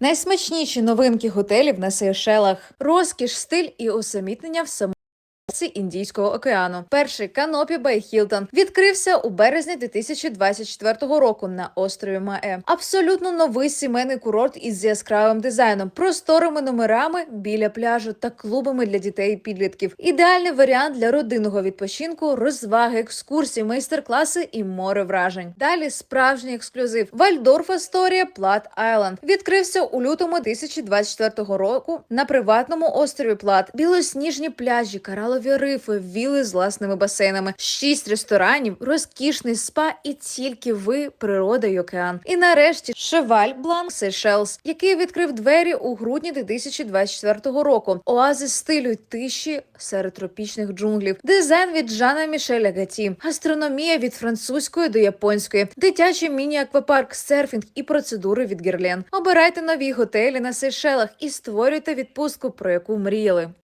Найсмачніші новинки готелів на Сейшелах, розкіш, стиль і усамітнення в самому. Серці Індійського океану. Перший Канопі Бей Хілтон відкрився у березні 2024 року на острові Маe. Абсолютно новий сімейний курорт із яскравим дизайном, просторими номерами біля пляжу та клубами для дітей і підлітків. Ідеальний варіант для родинного відпочинку, розваги, екскурсії, майстер-класи і море вражень. Далі справжній ексклюзив. Вальдорф Асторія Плат Айленд відкрився у лютому 2024 року на приватному острові Плат. Білосніжні пляжі, коралові рифи, віли з власними басейнами, шість ресторанів, розкішний спа і тільки ви, природа й океан. І нарешті Шеваль Бланк Сейшелс, який відкрив двері у грудні 2024 року. Оазис стилю тиші серед тропічних джунглів, дизайн від Жана Мішеля Гаті, гастрономія від французької до японської, дитячий міні-аквапарк, серфінг і процедури від Герлен. Обирайте нові готелі на Сейшелах і створюйте відпустку, про яку мріяли.